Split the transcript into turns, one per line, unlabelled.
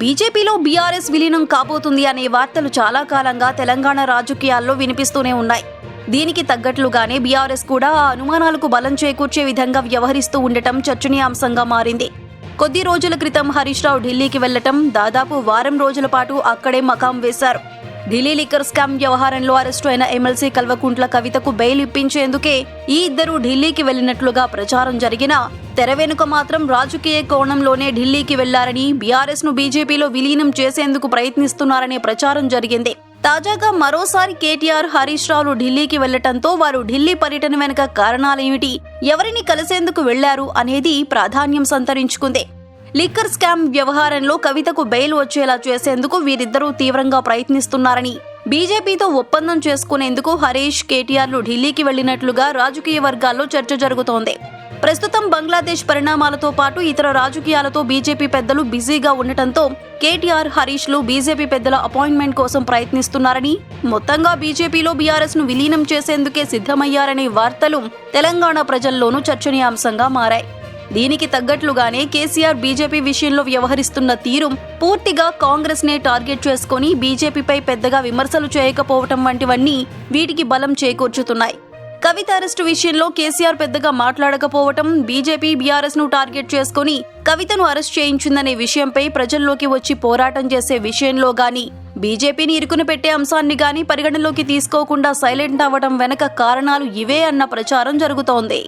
బీజేపీలో బీఆర్ఎస్ విలీనం కాబోతుంది అనే వార్తలు చాలా కాలంగా తెలంగాణ రాజకీయాల్లో వినిపిస్తూనే ఉన్నాయి. దీనికి తగ్గట్లుగానే బీఆర్ఎస్ కూడా ఆ అనుమానాలకు బలం చేకూర్చే విధంగా వ్యవహరిస్తూ ఉండటం చర్చనీయాంశంగా మారింది. కొద్ది రోజుల క్రితం హరీష్ రావు ఢిల్లీకి వెళ్ళటం దాదాపు వారం రోజుల పాటు అక్కడే మకాం వేశారు. ఢిల్లీ లిక్కర్ స్కామ్ వ్యవహారంలో అరెస్టు అయిన ఎమ్మెల్సీ కల్వకుంట్ల కవితకు బెయిల్ ఇప్పించేందుకే ఈ ఇద్దరు ఢిల్లీకి వెళ్ళినట్లుగా ప్రచారం జరిగిన తెర వెనుక మాత్రం రాజకీయ కోణంలోనే ఢిల్లీకి వెళ్ళారని బీఆర్ఎస్ను బీజేపీలో విలీనం చేసేందుకు ప్రయత్నిస్తున్నారనే ప్రచారం జరిగింది. తాజాగా మరోసారి కేటీఆర్ హరీష్ రావులు ఢిల్లీకి వెళ్ళటంతో వారు ఢిల్లీ పర్యటన వెనుక కారణాలేమిటి ఎవరిని కలిసేందుకు వెళ్ళారు అనేది ప్రాధాన్యం సంతరించుకుంది. లిక్కర్ స్కామ్ వ్యవహారంలో కవితకు బెయిల్ వచ్చేలా చేసేందుకు వీరిద్దరూ తీవ్రంగా ప్రయత్నిస్తున్నారని. బీజేపీతో ఒప్పందం చేసుకునేందుకు హరీష్ కేటీఆర్లు ఢిల్లీకి వెళ్ళినట్లుగా రాజకీయ వర్గాల్లో చర్చ జరుగుతోంది. ప్రస్తుతం బంగ్లాదేశ్ పరిణామాలతో పాటు ఇతర రాజకీయాలతో బీజేపీ పెద్దలు బిజీగా ఉండటంతో కేటీఆర్ హరీష్లు బీజేపీ పెద్దల అపాయింట్మెంట్ కోసం ప్రయత్నిస్తున్నారని మొత్తంగా బీజేపీలో బీఆర్ఎస్ను విలీనం చేసేందుకే సిద్ధమయ్యారనే వార్తలు తెలంగాణ ప్రజల్లోనూ చర్చనీయాంశంగా మారాయి. దీనికి తగ్గట్లుగానే కేసీఆర్ బీజేపీ విషయంలో వ్యవహరిస్తున్న తీరు పూర్తిగా కాంగ్రెస్ నే టార్గెట్ చేసుకుని బీజేపీపై పెద్దగా విమర్శలు చేయకపోవటం వంటివన్నీ వీటికి బలం చేకూర్చుతున్నాయి. కవిత అరెస్టు విషయంలో కేసీఆర్ పెద్దగా మాట్లాడకపోవటం బీజేపీ బీఆర్ఎస్ను టార్గెట్ చేసుకుని కవితను అరెస్ట్ చేయించిందనే విషయంపై ప్రజల్లోకి వచ్చి పోరాటం చేసే విషయంలో గాని బీజేపీని ఇరుకున పెట్టే అంశాన్ని గాని పరిగణలోకి తీసుకోకుండా సైలెంట్ అవ్వడం వెనక కారణాలు ఇవే అన్న ప్రచారం జరుగుతోంది.